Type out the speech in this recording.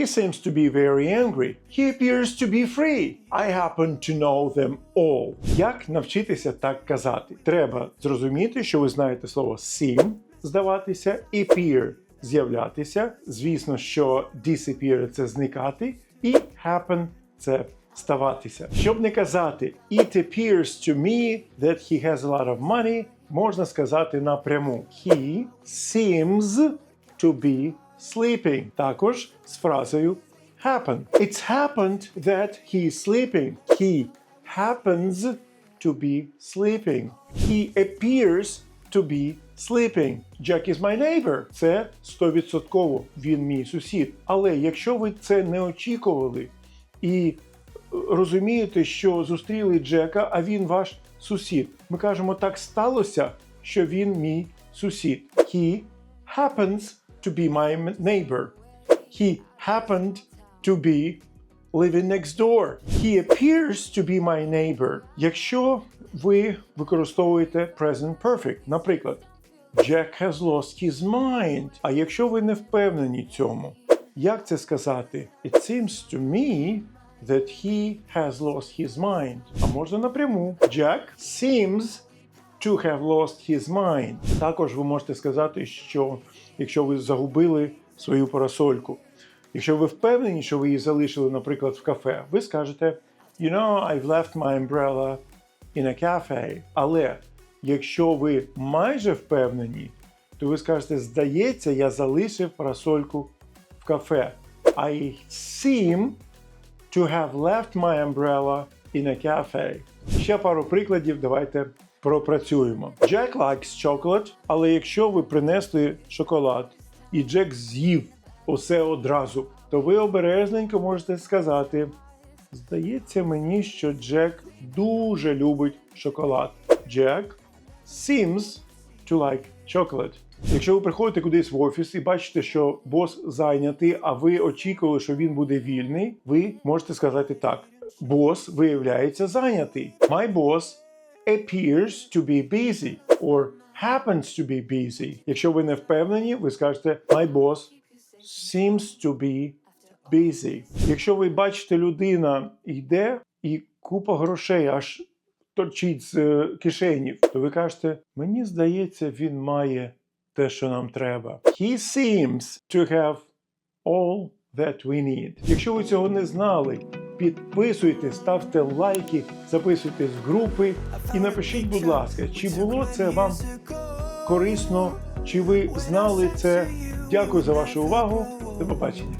He seems to be very angry. He appears to be free. I happen to know them all. Як навчитися так казати? Треба зрозуміти, що ви знаєте слово seem – здаватися, appear – з'являтися. Звісно, що disappear – це зникати, і happen – це ставатися. Щоб не казати It appears to me that he has a lot of money, можна сказати напряму He seems to be sleeping. Також з фразою happen. It's happened that he is sleeping. He happens to be sleeping. He appears to be sleeping. Jack is my neighbor. Це 100% він мій сусід. Але якщо ви це не очікували і розумієте, що зустріли Джека, а він ваш сусід. Ми кажемо, так сталося, що він мій сусід. He happens to be my neighbor. He happened to be living next door. He appears to be my neighbor. Якщо ви використовуєте present perfect, наприклад, Jack has lost his mind. А якщо ви не впевнені цьому, як це сказати? It seems to me that he has lost his mind. А можна напряму. Jack seems to have lost his mind. Також ви можете сказати, що якщо ви загубили свою парасольку, якщо ви впевнені, що ви її залишили, наприклад, в кафе, ви скажете You know, I've left my umbrella in a cafe. Але якщо ви майже впевнені, то ви скажете, здається, я залишив парасольку в кафе. I seem to have left my umbrella in a cafe. Ще пару прикладів давайте пропрацюємо. Jack likes chocolate, але якщо ви принесли шоколад і Джек з'їв усе одразу, то ви обережненько можете сказати: Здається мені, що Джек дуже любить шоколад. Jack seems to like chocolate. Якщо ви приходите кудись в офіс і бачите, що бос зайнятий, а ви очікували, що він буде вільний, ви можете сказати так: бос виявляється зайнятий. My boss appears to be busy or happens to be busy. Якщо ви не впевнені, ви скажете My boss seems to be busy. Якщо ви бачите, людина йде і купа грошей аж торчить з е, кишені, то ви кажете, мені здається, він має те, що нам треба. He seems to have all that we need. Якщо ви цього не знали, підписуйтесь, ставте лайки, записуйтесь в групи і напишіть, будь ласка, чи було це вам корисно, чи ви знали це. Дякую за вашу увагу. До побачення.